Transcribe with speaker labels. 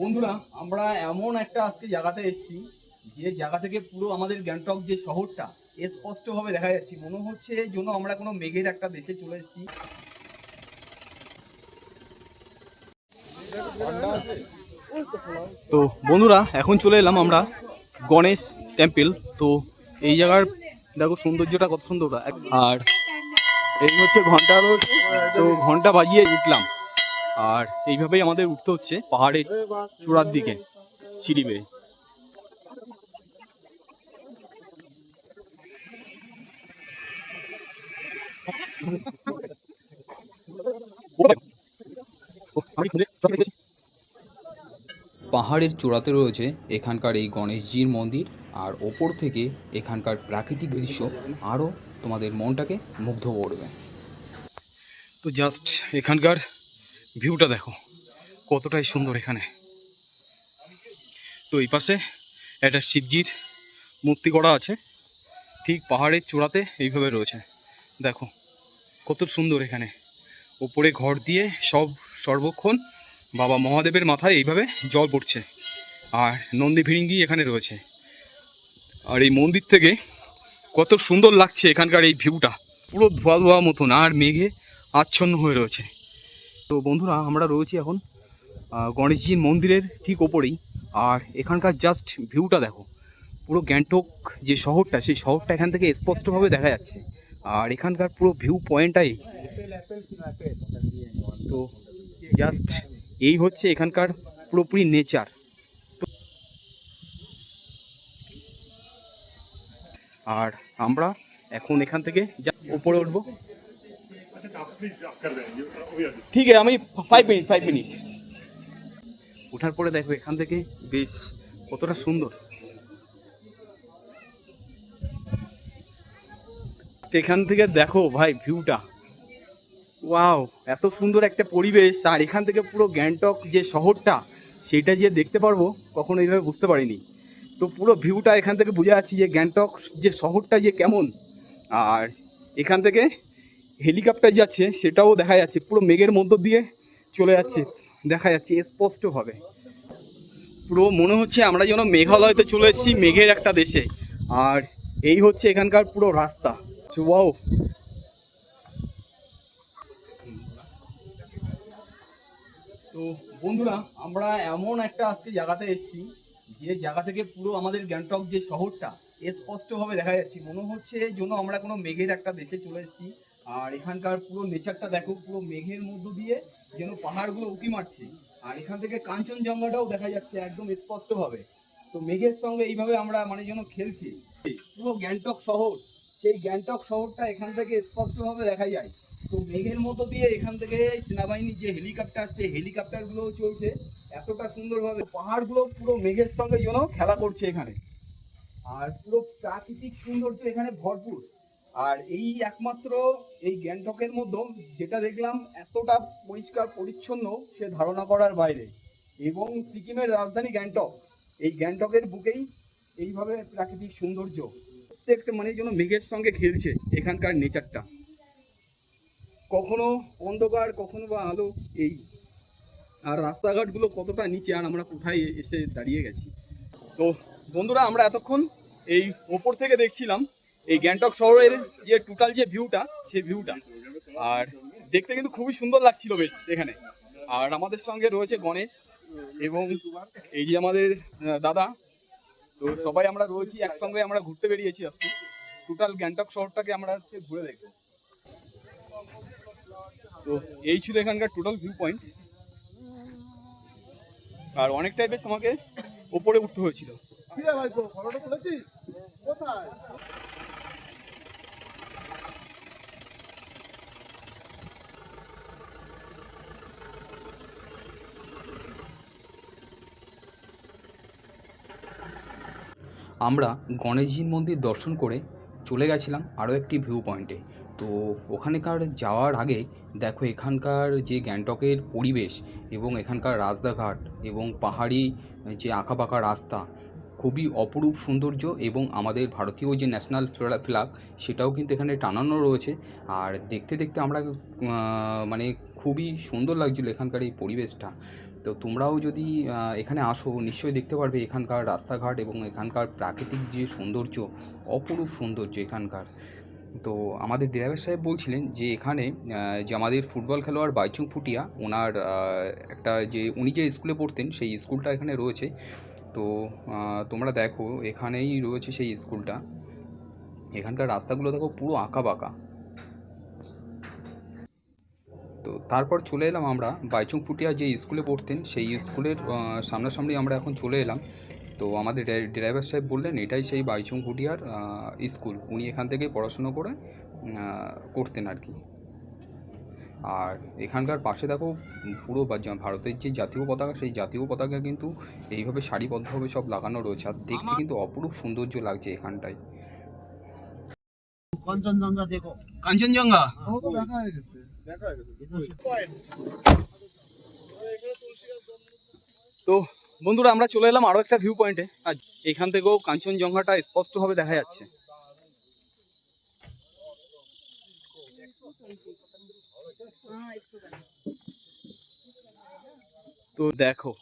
Speaker 1: বন্ধুরা, আমরা এমন একটা আজকে জায়গাতে এসেছি, যে জায়গা থেকে পুরো আমাদের গ্যাংটক যে শহরটা স্পষ্টভাবে দেখা যাচ্ছে। মনে হচ্ছে জন্য আমরা কোনো মেঘের একটা দেশে চলে এসেছি। তো বন্ধুরা, এখন চলে এলাম আমরা গণেশ টেম্পল। তো এই জায়গার, দেখো সৌন্দর্যটা কত সুন্দর। আর এই হচ্ছে ঘণ্টা তো ঘণ্টা বাজিয়ে উঠলাম। আর এইভাবেই আমাদের উঠতে হচ্ছে পাহাড়ের চূড়ার দিকে সিঁড়ি বেয়ে।
Speaker 2: পাহাড়ের চূড়াতে রয়েছে এখানকার এই গণেশজির মন্দির আর ওপর থেকে এখানকার প্রাকৃতিক দৃশ্য আরও তোমাদের মনটাকে মুগ্ধ করবে।
Speaker 1: তো জাস্ট এখানকার ভিউটা দেখো, কতটাই সুন্দর এখানে। তো এই পাশে একটা শিবজির মূর্তি করা আছে, ঠিক পাহাড়ের চূড়াতে এইভাবে রয়েছে। দেখো, কত সুন্দর এখানে। ওপরে ঘর দিয়ে সব সর্বক্ষণ বাবা মহাদেবের মাথায় এইভাবে জল পড়ছে, আর নন্দী ভিড়িঙ্গি এখানে রয়েছে। আর এই মন্দির থেকে কত সুন্দর লাগছে এখানকার এই ভিউটা। পুরো ধোয়া ধোয়া মতন, আর মেঘে আচ্ছন্ন হয়ে রয়েছে। তো বন্ধুরা, আমরা রয়েছি এখন গণেশজির মন্দিরের ঠিক ওপরেই। আর এখানকার জাস্ট ভিউটা দেখো, পুরো গ্যাংটক যে শহরটা, সেই শহরটা এখান থেকে স্পষ্টভাবে দেখা যাচ্ছে। আর এখানকার পুরো ভিউ পয়েন্টটাই তো জাস্ট এই হচ্ছে এখানকার পুরোপুরি নেচার আর আমরা এখন এখান থেকে যা উপরে উঠবো। ঠিক আছে আমি ফাইভ মিনিট ফাইভ মিনিট ওঠার পরে দেখো এখান থেকে বেশ কতটা সুন্দর। এখান থেকে দেখো ভাই ভিউটা ওয়াও এত সুন্দর একটা পরিবেশ আর এখান থেকে পুরো গ্যাংটক যে শহরটা সেটা যে দেখতে পারব কখনো এইভাবে বুঝতে পারিনি। তো পুরো ভিউটা এখান থেকে বুঝে যাচ্ছি যে গ্যাংটক যে শহরটা যে কেমন। আর এখান থেকে হেলিকপ্টার যাচ্ছে, সেটাও দেখা যাচ্ছে, পুরো মেঘের মধ্য দিয়ে চলে যাচ্ছে, দেখা যাচ্ছে স্পষ্টভাবে। পুরো মনে হচ্ছে আমরা যেন মেঘালয়তে চলে এসেছি, মেঘের একটা দেশে। আর এই হচ্ছে এখানকার পুরো রাস্তা। ওয়াও। তো বন্ধুরা, আমরা এমন একটা আজকে জায়গাতে এসেছি, যে জায়গা থেকে পুরো আমাদের গ্যাংটক যে শহরটা স্পষ্টভাবে দেখা যাচ্ছে। মনে হচ্ছে যেন আমরা কোনো মেঘের একটা দেশে চলে এসেছি। আর এখানকার পুরো নেচারটা দেখো, পুরো মেঘের মধ্য দিয়ে যেন পাহাড়গুলো উঁকি মারছে। আর এখান থেকে কাঞ্চনজঙ্ঘাটাও দেখা যাচ্ছে একদম স্পষ্টভাবে। তো মেঘের সঙ্গে এইভাবে আমরা মানে যেন খেলছি। পুরো গ্যাংটক শহর, সেই গ্যাংটক শহরটা এখান থেকে স্পষ্টভাবে দেখা যায়। তো মেঘের মতো দিয়ে এখান থেকে সেনাবাহিনীর যে হেলিকপ্টার সেই হেলিকপ্টারগুলোও চলছে এতটা সুন্দরভাবে। পাহাড়গুলো পুরো মেঘের সঙ্গে যেন খেলা করছে এখানে। আর পুরো প্রাকৃতিক সৌন্দর্য এখানে ভরপুর। আর এই একমাত্র এই গ্যাংটকের মধ্যে যেটা দেখলাম এতটা পরিষ্কার পরিচ্ছন্ন সে ধারণা করার বাইরে। এবং সিকিমের রাজধানী গ্যাংটক, এই গ্যাংটকের বুকেই এইভাবে প্রাকৃতিক সৌন্দর্য। প্রত্যেকটা মানে যেন মেঘের সঙ্গে খেলছে এখানকার নেচারটা। কখনো অন্ধকার, কখনো বা আলো, এই। আর রাস্তাঘাটগুলো কতটা নিচে আর আমরা কোথায় এসে দাঁড়িয়ে গেছি। তো বন্ধুরা, আমরা এতক্ষণ এই ওপর থেকে দেখছিলাম এই গ্যাংটক শহরের যে টোটাল যে ভিউটা সেই ভিউটা আর দেখতে কিন্তু খুবই সুন্দর লাগছিল বেশ এখানে। আর আমাদের সঙ্গে রয়েছে গণেশ এবং এই যে আমাদের দাদা। তো সবাই আমরা রয়েছি, একসঙ্গে আমরা ঘুরতে বেরিয়েছি আজকে। টোটাল গ্যাংটক শহরটাকে আমরা আজকে ঘুরে দেখব। তো এই ছিল এখানকার টোটাল ভিউ পয়েন্ট আর অনেকটাই বেশ আমাকে ওপরে উঠতে হয়েছিল
Speaker 3: কিরে ভাই তো ফটোটা তুলেছিস কোথায়
Speaker 2: আমরা গণেশজির মন্দির দর্শন করে চলে গেছিলাম আরও একটি ভিউ পয়েন্টে তো ওখানেকার যাওয়ার আগে দেখো এখানকার যে গ্যাংটকের পরিবেশ এবং এখানকার রাস্তাঘাট এবং পাহাড়ি যে আঁকাবাঁকা রাস্তা খুবই অপরূপ সৌন্দর্য এবং আমাদের ভারতীয় যে ন্যাশনাল ফ্ল্যাগ সেটাও কিন্তু এখানে টানানো রয়েছে। আর দেখতে দেখতে আমরা মানে খুবই সুন্দর লাগছিল এখানকার এই পরিবেশটা।
Speaker 1: তো তোমরাও যদি এখানে আসো, নিশ্চয়ই দেখতে পারবে এখানকার রাস্তাঘাট এবং এখানকার প্রাকৃতিক যে সৌন্দর্য, অপরূপ সৌন্দর্য এখানকার। তো আমাদের ড্রাইভার সাহেব বলছিলেন যে এখানে যে আমাদের ফুটবল খেলোয়াড় বাইচুং ফুটিয়া, ওনার একটা যে উনি যে স্কুলে পড়তেন, সেই স্কুলটা এখানে রয়েছে। তো তোমরা দেখো, এখানেই রয়েছে সেই স্কুলটা। এখানকার রাস্তাগুলো দেখো পুরো আঁকা বাঁকা। তো তারপর চলে এলাম আমরা বাইচুং ফুটিয়া যে স্কুলে পড়তেন সেই স্কুলের সামনাসামনি আমরা এখন চলে এলাম। তো আমাদের ড্রাইভার সাহেব বললেন এটাই সেই বাইচুং ফুটিয়ার স্কুল। উনি এখান থেকে পড়াশুনো করে করতেন আর কি। আর এখানকার পাশে দেখো পুরো ভারতের যে জাতীয় পতাকা সেই জাতীয় পতাকা কিন্তু এইভাবে সারিবদ্ধভাবে সব লাগানো রয়েছে। আর দেখতে কিন্তু অপরূপ সৌন্দর্য লাগছে এখানটায়।
Speaker 3: কাঞ্চনজঙ্ঘা দেখো।
Speaker 4: কাঞ্চনজঙ্ঘা? তো বন্ধুরা আমরা চলে এলাম আরও একটা ভিউ পয়েন্টে আর এখান থেকেও কাঞ্চনজঙ্ঘাটা স্পষ্টভাবে দেখা যাচ্ছে। তো দেখো।